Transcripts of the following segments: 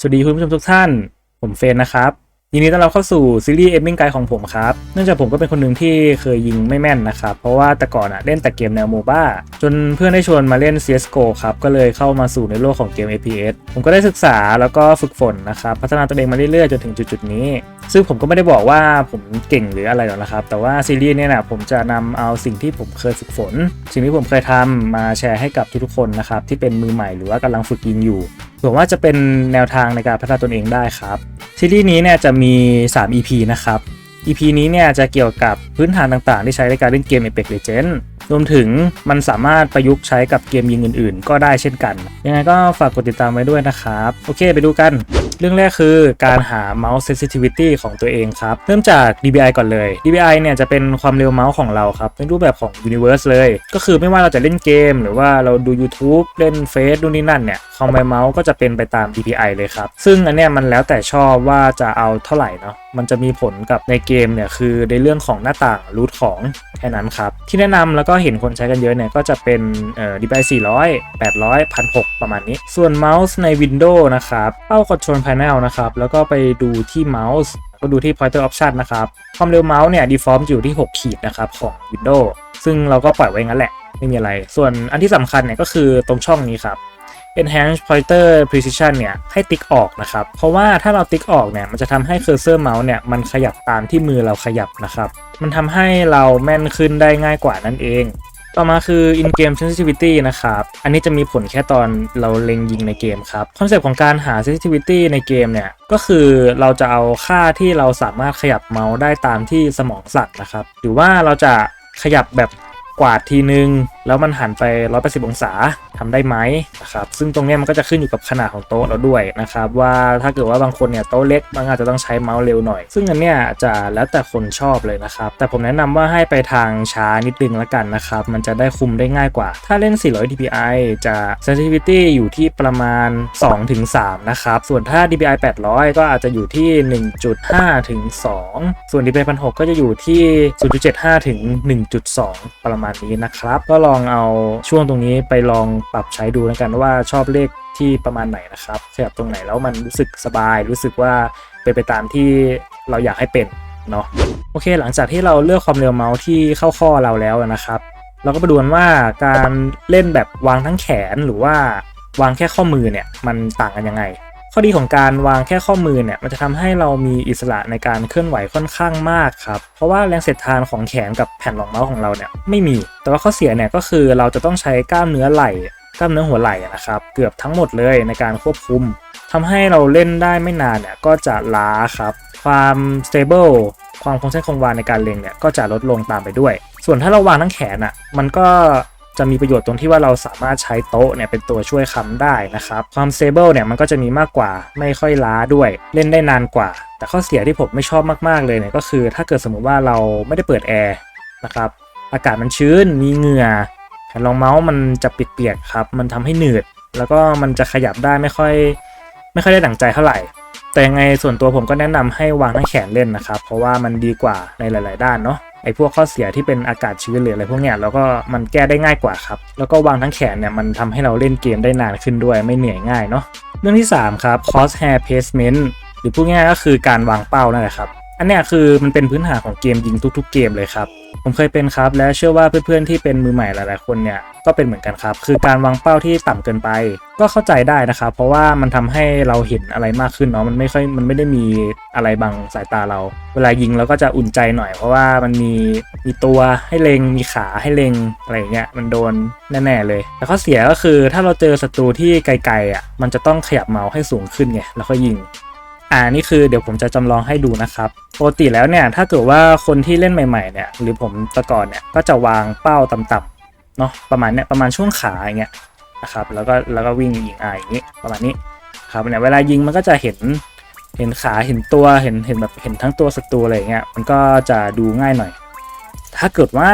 สวัสดีคุณผู้ชมทุกท่าน ผมเฟนนะครับ ยินดีต้อนรับเข้าสู่ซีรีส์เอ m มิ่งไกด์ของผมครับ เนื่องจากผมก็เป็นคนหนึ่งที่เคยยิงไม่แม่นนะครับ เพราะว่าแต่ก่อนอะเล่นแต่เกมแนวโมบ้าจนเพื่อนได้ชวนมาเล่น CSGO ครับ ก็เลยเข้ามาสู่ในโลกของเกม FPS ผมก็ได้ศึกษาแล้วก็ฝึกฝนนะครับ พัฒนาตัวเองมาเรื่อยๆจนถึงจุดๆนี้ ซึ่งผมก็ไม่ได้บอกว่าผมเก่งหรืออะไรหรอกนะครับ แต่ว่าซีรีส์เนี่ยนะผมจะนำเอาสิ่งที่ผมเคยฝึกฝน สิ่งที่ผมเคยทำมาแชร์ให้กับทุกๆคนนะครับที่เป็นมือใหม่หรือว่ากำลังฝึกยิงอยู่หวังว่าจะเป็นแนวทางในการพัฒนาตนเองได้ครับซีรีส์นี้เนี่ยจะมี 3 EP นะครับ EP นี้เนี่ยจะเกี่ยวกับพื้นฐานต่างๆ ที่ใช้ในการเล่นเกม Apex Legends รวมถึงมันสามารถประยุกต์ใช้กับเกมยิงอื่นๆ ก็ได้เช่นกัน ยังไงก็ฝากกดติดตามไว้ด้วยนะครับ โอเคไปดูกัน เรื่องแรกคือการหา mouse sensitivity ของตัวเองครับ เริ่มจาก DBI ก่อนเลย DBI เนี่ยจะเป็นความเร็วเมาส์ของเราครับในรูปแบบของ Universe เลย ก็คือไม่ว่าเราจะเล่นเกม หรือว่าเราดู YouTube เล่นเฟซนู่นนี่นั่นเนี่ยความไวเมาส์ก็จะเป็นไปตาม DPI เลยครับ ซึ่งอันเนี้ยมันแล้วแต่ชอบว่าจะเอาเท่าไหร่เนาะมันจะมีผลกับในเกมเนี่ยคือในเรื่องของหน้าต่างรูทของแค่นั้นครับ ที่แนะนำแล้วก็เห็นคนใช้กันเยอะเนี่ยก็จะเป็นเอ่อ DPI 400 800 1006ประมาณนี้ ส่วนเมาส์ใน Windows นะครับเข้า Control Panel นะครับ แล้วก็ไปดูที่เมาส์ก็ดูที่ Pointer Option นะครับ ความเร็วเมาส์เนี่ย default อยู่ที่ 6 ขีดนะครับของ Windows ซึ่งเราก็ปล่อยไว้งั้นแหละ ไม่มีอะไร ส่วนอันที่สำคัญเนี่ยก็คือตรงช่องนี้ครับ Enhance Pointer Precision เนี่ยให้ติ๊กออกนะครับ เพราะว่าถ้าเราติ๊กออกเนี่ยมันจะทำให้เคอร์เซอร์เมาส์เนี่ยมันขยับตามที่มือเราขยับนะครับ มันทำให้เราแม่นขึ้นได้ง่ายกว่านั่นเอง ต่อมาคือ in game sensitivity นะครับ อันนี้จะมีผลแค่ตอนเราเล็งยิงในเกมครับ คอนเซปต์ของการหา sensitivity ในเกมเนี่ย ก็คือเราจะเอาค่าที่เราสามารถขยับเมาส์ได้ตามที่สมองสั่งนะครับ หรือว่าเราจะขยับแบบ กวาดทีนึง แล้วมันหันไป 180 องศาทำได้ไหมนะครับซึ่งตรงนี้มันก็จะขึ้นอยู่กับขนาดของโต๊ะเราด้วยนะครับว่าถ้าเกิดว่าบางคนเนี่ยโต๊ะเล็กมันอาจจะต้องใช้เมาส์เร็วหน่อย ซึ่งอันเนี้ยจะแล้วแต่คนชอบเลยนะครับแต่ผมแนะนำว่าให้ไปทางช้านิดนึงละกันนะครับมันจะได้คุมได้ง่ายกว่า ถ้าเล่น 400 dpi จะ sensitivity อยู่ที่ประมาณ 2-3 นะครับส่วนถ้า dpi 800 ก็อาจจะอยู่ที่ 1.5 ถึง 2 ส่วน dpi 1006ก็จะอยู่ที่ 0.75 ถึง 1.2 ประมาณนี้นะครับ ก็ลองเอาช่วงตรงนี้ไปลองปรับใช้ดูแล้วกันว่าชอบเลขที่ประมาณไหนนะครับขยับตรงไหนแล้วมันรู้สึกสบาย รู้สึกว่าเป็นไปตามที่เราอยากให้เป็นเนาะโอเค หลังจากที่เราเลือกความเร็วเมาส์ที่เข้าข้อเราแล้วนะครับ เราก็ไปดูกันว่าการเล่นแบบวางทั้งแขนหรือว่าวางแค่ข้อมือเนี่ยมันต่างกันยังไง ข้อดีของการวางแค่ข้อมือเนี่ยมันจะทำให้เรามีอิสระในการเคลื่อนไหวค่อนข้างมากครับ เพราะว่าแรงเสียดทานของแขนกับแผ่นรองเมาส์ของเราเนี่ยไม่มี แต่ว่าข้อเสียเนี่ยก็คือเราจะต้องใช้กล้ามเนื้อไหล่กล้ามเนื้อหัวไหล่นะครับเกือบทั้งหมดเลยในการควบคุมทำให้เราเล่นได้ไม่นานเนี่ยก็จะล้าครับ ความ stable ความคงเส้นคงวาในการเล็งเนี่ยก็จะลดลงตามไปด้วย ส่วนถ้าเราวางทั้งแขนอะมันก็ จะมีประโยชน์ตรงที่ว่าเราสามารถใช้โต๊ะเนี่ยเป็นตัวช่วยค้ำได้นะครับ ความ stable เนี่ยมันก็จะมีมากกว่าไม่ค่อยล้าด้วยเล่นได้นานกว่า แต่ข้อเสียที่ผมไม่ชอบมากๆเลยเนี่ยก็คือ ถ้าเกิดสมมุติว่าเราไม่ได้เปิดแอร์นะครับอากาศมันชื้นมีเหงื่อแผ่นรองเมาส์มันจะเปียกๆครับมันทำให้หนืด แล้วก็มันจะขยับได้ไม่ค่อย ไม่ค่อยได้ดั่งใจเท่าไหร่แต่ยังไงส่วนตัวผมก็แนะนำให้วางทั้งแขนเล่นนะครับ เพราะว่ามันดีกว่าในหลาย ๆ ด้านเนาะไอ้พวกข้อเสียที่เป็นอากาศชื้นหรืออะไรพวกเนี้ยแล้วก็มันแก้ได้ง่ายกว่าครับ แล้วก็วางทั้งแขนเนี่ยมันทำให้เราเล่นเกมได้นานขึ้นด้วยไม่เหนื่อยง่ายเนาะเรื่องที่ 3 ครับ cross hair placement หรือพูดง่ายก็คือการวางเป้านั่นแหละครับ อันเนี้ยคือมันเป็นพื้นฐานของเกมยิงทุก ๆ เกมเลยครับ ผมเคยเป็นครับ และเชื่อว่าเพื่อนๆที่เป็นมือใหม่หลายๆคนเนี่ยก็เป็นเหมือนกันครับ คือการวางเป้าที่ต่ำเกินไป ก็เข้าใจได้นะครับ เพราะว่ามันทำให้เราเห็นอะไรมากขึ้นเนาะมันไม่ค่อยมันไม่ได้มีอะไรบังสายตาเรา เวลายิงเราก็จะอุ่นใจหน่อย เพราะว่ามันมีมีตัวให้เล็งมีขาให้เล็งอะไรเงี้ยมันโดนแน่ๆเลยแต่ข้อเสียก็คือถ้าเราเจอศัตรูที่ไกลๆอะมันจะต้องขยับเมาส์ให้สูงขึ้นไงแล้วก็ยิง อ่านี่คือเดี๋ยวผมจะจำลองให้ดูนะครับ ปกติแล้วเนี่ย ถ้าเกิดว่าคนที่เล่นใหม่ๆเนี่ยหรือผมตะก่อนเนี่ยก็จะวางเป้าต่ำๆเนาะประมาณเนี้ยประมาณช่วงขาอย่างเงี้ยนะครับแล้วก็แล้วก็วิ่งยิงอ่าอย่างงี้ประมาณนี้ครับเนี่ยเวลายิงมันก็จะเห็นเห็นขาเห็นตัวเห็นเห็นแบบเห็นทั้งตัวศัตรูอะไรอย่างเงี้ยมันก็จะดูง่ายหน่อย ถ้าเกิดว่า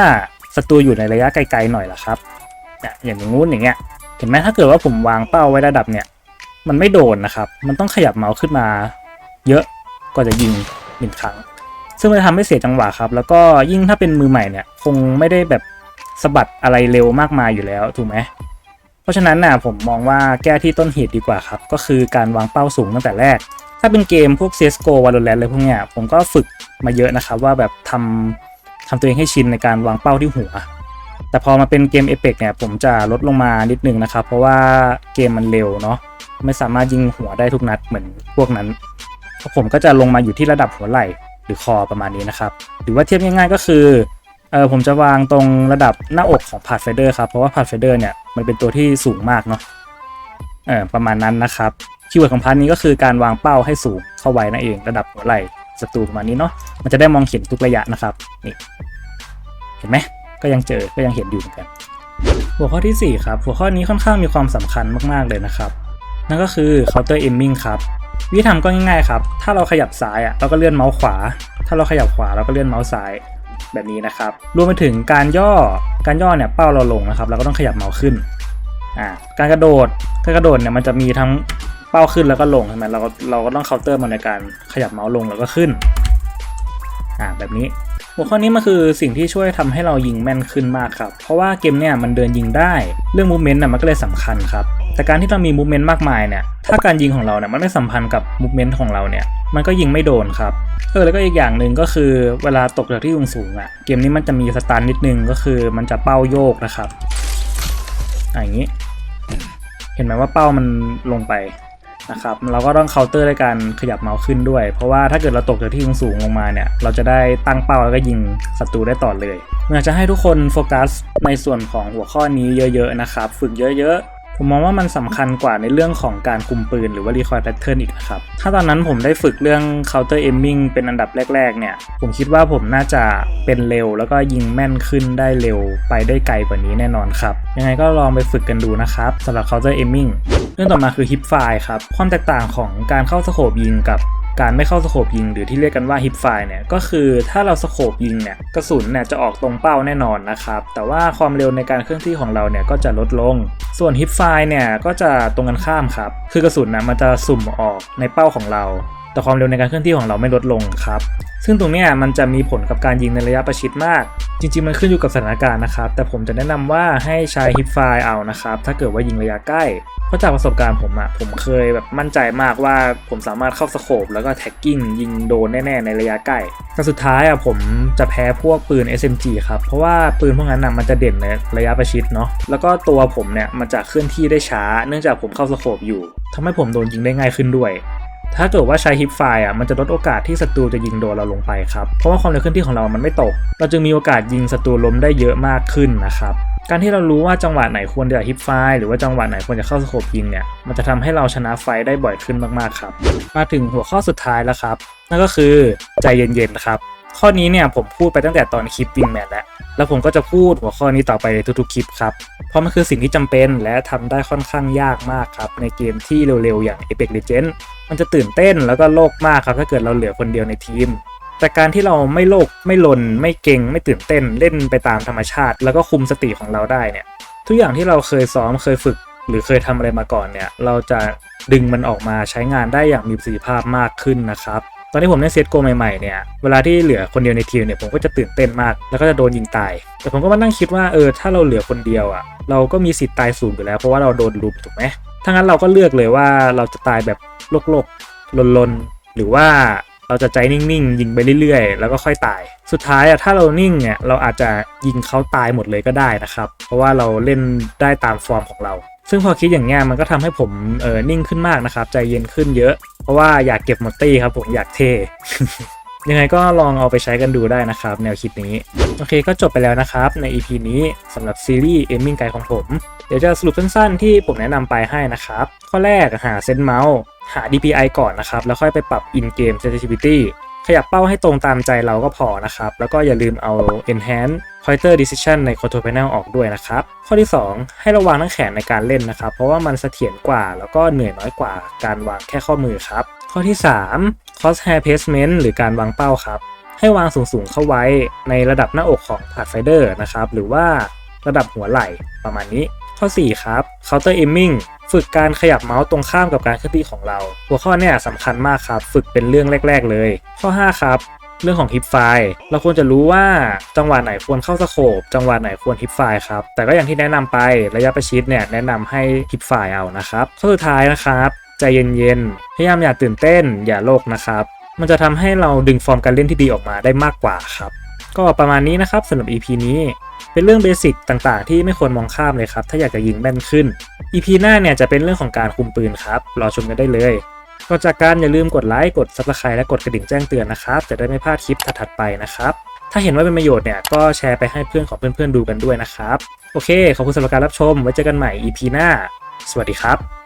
ศัตรูอยู่ในระยะไกลๆหน่อยล่ะครับเนี่ยอย่างงู้นอย่างเงี้ยเห็นไหมถ้าเกิดว่าผมวางเป้าไว้ระดับเนี่ยมันไม่โดนนะครับ มันต้องขยับเมาส์ขึ้นมา เยอะกว่าจะยิง หนึ่งครั้ง ซึ่งมันจะทำให้เสียจังหวะครับ แล้วก็ยิ่งถ้าเป็นมือใหม่เนี่ยคงไม่ได้แบบสะบัดอะไรเร็วมากมายอยู่แล้วถูกไหมเพราะฉะนั้นน่ะผมมองว่าแก้ที่ต้นเหตุดีกว่าครับ ก็คือการวางเป้าสูงตั้งแต่แรก ถ้าเป็นเกมพวก CSGO Valorant อะไรพวกเนี้ยผมก็ฝึกมาเยอะนะครับว่าแบบทำทำตัวเองให้ชินในการวางเป้าที่หัว แต่พอมาเป็นเกม Apex เนี่ยผมจะลดลงมานิดนึงนะครับ เพราะว่าเกมมันเร็วเนาะไม่สามารถยิงหัวได้ทุกนัดเหมือนพวกนั้น ผมก็จะลงมาอยู่ที่ระดับหัวไหล่หรือคอประมาณนี้นะครับ หรือว่าเทียบง่ายๆก็คือเออผมจะวางตรงระดับหน้าอกของพา t ไฟเดอร์ครับ เพราะว่าพา t ไฟเดอร์เนี่ยมันเป็นตัวที่สูงมากเนาะเออประมาณนั้นนะครับคีย์เวิร์ดของพาร์ทนี้ก็คือการวางเป้าให้สูงเข้าไว้นั่นเองระดับหัวไหล่ศัตรูประมาณนี้เนาะมันจะได้มองเห็นทุกระยะนะครับนี่เห็นไหมก็ยังเจอก็ยังเห็นอยู่เหมือนกัน หัวข้อที่ 4 ครับ หัวข้อนี้ค่อนข้างมีความสำคัญมากๆเลยนะครับ นั่นก็คือ counter aiming ครับ วิธีทำก็ง่ายๆครับ ถ้าเราขยับซ้ายอะเราก็เลื่อนเมาส์ขวา ถ้าเราขยับขวาเราก็เลื่อนเมาส์ซ้ายแบบนี้นะครับ รวมไปถึงการย่อ การย่อเนี่ยเป้าเราลงนะครับ เราก็ต้องขยับเมาส์ขึ้น อ่า การกระโดด การกระโดดเนี่ยมันจะมีทั้งเป้าขึ้นแล้วก็ลงใช่ไหมเราก็เราก็ต้องเคาน์เตอร์มันในการขยับเมาส์ลงแล้วก็ขึ้น อ่า แบบนี้ หัวข้อนี้มันคือสิ่งที่ช่วยทำให้เรายิงแม่นขึ้นมากครับ เพราะว่าเกมเนี่ยมันเดินยิงได้ เรื่องมูเมนต์น่ะมันก็เลยสำคัญครับ แต่การที่เรามีมูเมนต์มากมายเนี่ย ถ้าการยิงของเราเนี่ยมันไม่สัมพันธ์กับมูเมนต์ของเราเนี่ย มันก็ยิงไม่โดนครับ เออแล้วก็อีกอย่างหนึ่งก็คือเวลาตกจากที่สูงๆอะ เกมนี้มันจะมีสตันนิดนึงก็คือมันจะเป้าโยกนะครับอย่างนี้ เห็นไหมว่าเป้ามันลงไป นะครับเราก็ต้องเคาน์เตอร์ด้วยการขยับเมาส์ขึ้นด้วย เพราะว่าถ้าเกิดเราตกจากที่สูงลงมาเนี่ย เราจะได้ตั้งเป้าแล้วก็ยิงศัตรูได้ต่อเลยอยากจะให้ทุกคนโฟกัสในส่วนของหัวข้อนี้เยอะ ๆ นะครับ ฝึกเยอะ ๆ ผมมองว่ามันสำคัญกว่าในเรื่องของการคุมปืนหรือว่า recoil pattern อีกนะครับ ถ้าตอนนั้นผมได้ฝึกเรื่อง counter aiming เป็นอันดับแรก ๆ เนี่ย ผมคิดว่าผมน่าจะเป็นเร็ว แล้วก็ยิงแม่นขึ้นได้เร็วไปได้ไกลกว่านี้แน่นอนครับ ยังไงก็ลองไปฝึกกันดูนะครับสำหรับ counter aiming เรื่องต่อมาคือ hip fire ครับ ความแตกต่างของการเข้าสโคปยิงกับ การไม่เข้าสโคปยิงหรือที่เรียกกันว่าฮิปไฟเนี่ยก็คือถ้าเราสโคปยิงเนี่ยกระสุนเนี่ยจะออกตรงเป้าแน่นอนนะครับ แต่ว่าความเร็วในการเคลื่อนที่ของเราเนี่ยก็จะลดลง ส่วนฮิปไฟเนี่ยก็จะตรงกันข้ามครับ คือกระสุนนะมันจะสุ่มออกในเป้าของเรา แต่ความเร็วในการเคลื่อนที่ของเราไม่ลดลงครับ ซึ่งตรงนี้มันจะมีผลกับการยิงในระยะประชิดมาก จริงๆ มันขึ้นอยู่กับสถานการณ์นะครับ แต่ผมจะแนะนำว่าให้ใช้ฮิปไฟเอานะครับ ถ้าเกิดว่ายิงระยะใกล้เพราะจากประสบการณ์ผมอะผมเคยแบบมั่นใจมากว่าผมสามารถเข้าสโคปแล้วก็แท็กกิ้งยิงโดนแน่ๆในระยะใกล้แต่สุดท้ายอะผมจะแพ้พวกปืน SMG ครับ เพราะว่าปืนพวกนั้นนะมันจะเด่นในระยะประชิดเนาะ แล้วก็ตัวผมเนี่ยมันจะเคลื่อนที่ได้ช้า เนื่องจากผมเข้าสโคปอยู่ทำให้ผมโดนยิงได้ง่ายขึ้นด้วย ถ้าเกิดว่าใช้ฮิปไฟอะมันจะลดโอกาสที่ศัตรูจะยิงโดนเราลงไปครับ เพราะว่าความเร็วเคลื่อนที่ของเรามันไม่ตก เราจึงมีโอกาสยิงศัตรูล้มได้เยอะมากขึ้นนะครับการที่เรารู้ว่าจังหวะไหนควรจะฮิปไฟหรือว่าจังหวะไหนควรจะเข้าสโคปยิงเนี่ย มันจะทำให้เราชนะไฟได้บ่อยขึ้นมากๆครับ มาถึงหัวข้อสุดท้ายแล้วครับ นั่นก็คือใจเย็นๆครับ ข้อนี้เนี่ยผมพูดไปตั้งแต่ตอนคลิปวิงแมนแล้ว แล้วผมก็จะพูดหัวข้อนี้ต่อไปในทุกๆคลิปครับ เพราะมันคือสิ่งที่จำเป็นและทำได้ค่อนข้างยากมากครับ ในเกมที่เร็วๆ อย่าง Apex Legends มันจะตื่นเต้นแล้วก็โลกมากครับ ถ้าเกิดเราเหลือคนเดียวในทีม แต่การที่เราไม่โลกไม่ลน ไม่เก่งไม่ตื่นเต้นเล่นไปตามธรรมชาติ แล้วก็คุมสติของเราได้เนี่ย ทุกอย่างที่เราเคยซ้อมเคยฝึก หรือเคยทำอะไรมาก่อนเนี่ย เราจะดึงมันออกมาใช้งานได้อย่างมีประสิทธิภาพมากขึ้นนะครับ ตอนที่ผมเล่นเซตโกใหม่ๆเนี่ย เวลาที่เหลือคนเดียวในทีมเนี่ยผมก็จะตื่นเต้นมาก แล้วก็จะโดนยิงตาย แต่ผมก็มานั่งคิดว่าเออถ้าเราเหลือคนเดียวอะ่ะ เราก็มีสิทธิ์ตายสูงอยู่แล้ว เพราะว่าเราโดนลุมถูกไหมถ้างั้นเราก็เลือกเลยว่าเราจะตายแบบโลกๆลนๆหรือว่าเราจะใจนิ่งๆ ยิงไปเรื่อยๆ แล้วก็ค่อยตาย สุดท้ายอะถ้าเรานิ่งเนี่ยเราอาจจะยิงเขาตายหมดเลยก็ได้นะครับ เพราะว่าเราเล่นได้ตามฟอร์มของเรา ซึ่งพอคิดอย่างเงี้ยมันก็ทำให้ผมเออนิ่งขึ้นมากนะครับ ใจเย็นขึ้นเยอะ เพราะว่าอยากเก็บหมดตี้ครับผมอยากเท ยังไงก็ลองเอาไปใช้กันดูได้นะครับ แนวคิดนี้ โอเคก็จบไปแล้วนะครับ ใน EP นี้สำหรับซีรีส์ Aiming Guide ของผม เดี๋ยวจะสรุปสั้นๆ ที่ผมแนะนำไปให้นะครับ ข้อแรกหาเซนเมาส์หา DPI ก่อนนะครับ แล้วค่อยไปปรับ In Game Sensitivity ขยับเป้าให้ตรงตามใจเราก็พอนะครับ แล้วก็อย่าลืมเอา Enhance Pointer Decision ใน Control Panel ออกด้วยนะครับ ข้อที่ 2 ให้ระวังทั้งแขนในการเล่นนะครับ เพราะว่ามันเสถียรกว่า แล้วก็เหนื่อยน้อยกว่าการวางแค่ข้อมือครับ ข้อที่ 3 Crosshair Placement หรือการวางเป้าครับ ให้วางสูงๆเข้าไว้ในระดับหน้าอกของ Pathfinder นะครับ หรือว่าระดับหัวไหล่ประมาณนี้ ข้อ 4 ครับ Counter Aiming ฝึกการขยับเมาส์ตรงข้ามกับการเคลื่อนที่ของเรา หัวข้อเนี่ยสำคัญมากครับ ฝึกเป็นเรื่องแรก ๆ เลย ข้อ 5 ครับ เรื่องของฮิปไฟเราควรจะรู้ว่าจังหวะไหนควรเข้าสโคปจังหวะไหนควรฮิปไฟครับ แต่ก็อย่างที่แนะนำไประยะประชิดเนี่ยแนะนำให้ฮิปไฟเอานะครับข้อสุดท้ายนะครับ ใจเย็นๆพยายามอย่าตื่นเต้น อย่าโลกนะครับ มันจะทำให้เราดึงฟอร์มการเล่นที่ดีออกมาได้มากกว่าครับ ก็ประมาณนี้นะครับสำหรับ EP นี้เป็นเรื่องเบสิกต่างๆ ที่ไม่ควรมองข้ามเลยครับ ถ้าอยากจะยิงแม่นขึ้น EP หน้าเนี่ยจะเป็นเรื่องของการคุมปืนครับรอชมกันได้เลย ก่อนจากการอย่าลืมกดไลค์กดซับสไครต์และกดกระดิ่งแจ้งเตือนนะครับ จะได้ไม่พลาดคลิปถัดๆไปนะครับ ถ้าเห็นว่าเป็นประโยชน์เนี่ยก็แชร์ไปให้เพื่อนของเพื่อนๆดูกันด้วยนะครับ โอเค ขอบคุณสำหรับการรับชม ไว้เจอกันใหม่ EP หน้า สวัสดีครับ